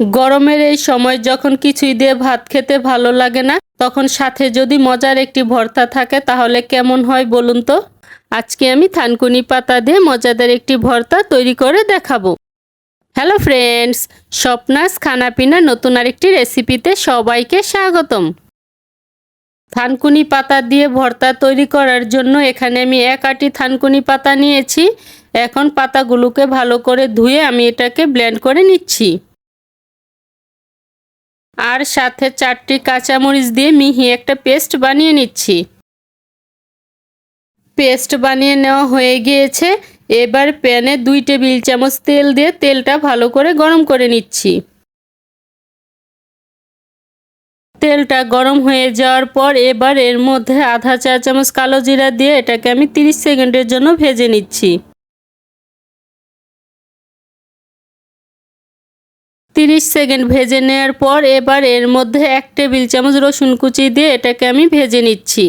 গরমের এই সময় যখন কিছুই দিয়ে ভাত খেতে ভালো লাগে না, তখন সাথে যদি মজার একটি ভর্তা থাকে, তাহলে কেমন হয় বলুন তো? আজকে আমি থানকুনি পাতা দিয়ে মজাদার একটি ভর্তা তৈরি করে দেখাবো। হ্যালো ফ্রেন্ডস, স্বপ্নাস খানাপিনা নতুন আরেকটি রেসিপিতে সবাইকে স্বাগতম। থানকুনি পাতা দিয়ে ভর্তা তৈরি করার জন্য এখানে আমি এক আটি থানকুনি পাতা নিয়েছি। এখন পাতাগুলোকে ভালো করে ধুয়ে আমি এটাকে ব্লেন্ড করে নিচ্ছি। আর সাথে চারটি কাঁচামরিচ দিয়ে মিহি একটা পেস্ট বানিয়ে নিচ্ছি। পেস্ট বানিয়ে নেওয়া হয়ে গিয়েছে। এবার প্যানে দুই টেবিল চামচ তেল দিয়ে তেলটা ভালো করে গরম করে নিচ্ছি। তেলটা গরম হয়ে যাওয়ার পর এবার এর মধ্যে আধা চা চামচ কালো জিরা দিয়ে এটাকে আমি 30 সেকেন্ডের জন্য ভেজে নিচ্ছি। তিরিশ সেকেন্ড ভেজে নেওয়ার পর এবার এর মধ্যে এক টেবিল চামচ রসুন কুচি দিয়ে এটাকে আমি ভেজে নিচ্ছি।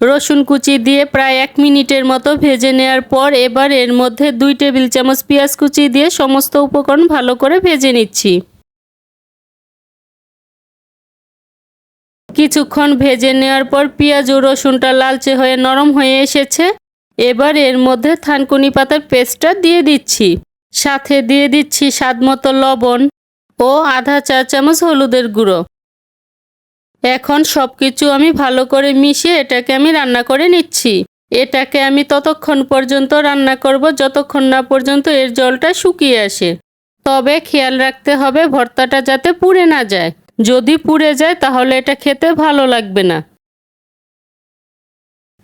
রসুন কুচি দিয়ে প্রায় এক মিনিটের মতো ভেজে নেওয়ার পর এবার এর মধ্যে দুই টেবিল চামচ পেঁয়াজ কুচি দিয়ে সমস্ত উপকরণ ভালো করে ভেজে নিচ্ছি। কিছুক্ষণ ভেজে নেওয়ার পর পেঁয়াজ ও রসুনটা লালচে হয়ে নরম হয়ে এসেছে। এবার এর মধ্যে থানকুনি পাতার পেস্টটা দিয়ে দিচ্ছি। সাথে দিয়ে দিচ্ছি স্বাদমতো লবণ ও আধা চা চামচ হলুদের গুঁড়ো। এখন সব কিছু আমি ভালো করে মিশিয়ে এটাকে আমি রান্না করে নিচ্ছি। এটাকে আমি ততক্ষণ পর্যন্ত রান্না করব, যতক্ষণ না পর্যন্ত এর জলটা শুকিয়ে আসে। তবে খেয়াল রাখতে হবে ভর্তাটা যাতে পুড়ে না যায়। যদি পুড়ে যায় তাহলে এটা খেতে ভালো লাগবে না।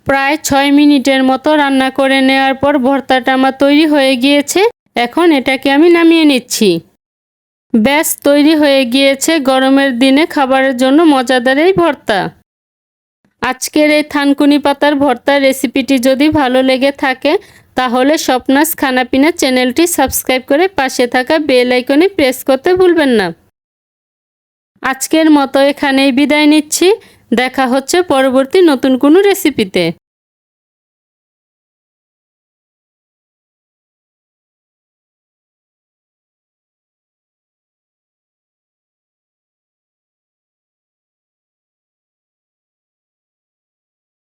প্রায় ছয় মিনিটের মতো রান্না করে নেওয়ার পর ভর্তাটা আমার তৈরি হয়ে গিয়েছে। এখন এটাকে আমি নামিয়ে নিচ্ছি। ব্যাস, তৈরি হয়ে গিয়েছে গরমের দিনে খাবারের জন্য মজাদার এই ভর্তা। আজকের এই থানকুনি পাতার ভর্তার রেসিপিটি যদি ভালো লেগে থাকে, তাহলে স্বপ্নাস খানাপিনা চ্যানেলটি সাবস্ক্রাইব করে পাশে থাকা বেল আইকনে প্রেস করতে ভুলবেন না। আজকের মতো এখানেই বিদায় নিচ্ছি। দেখা হচ্ছে পরবর্তী নতুন কোনো রেসিপিতে।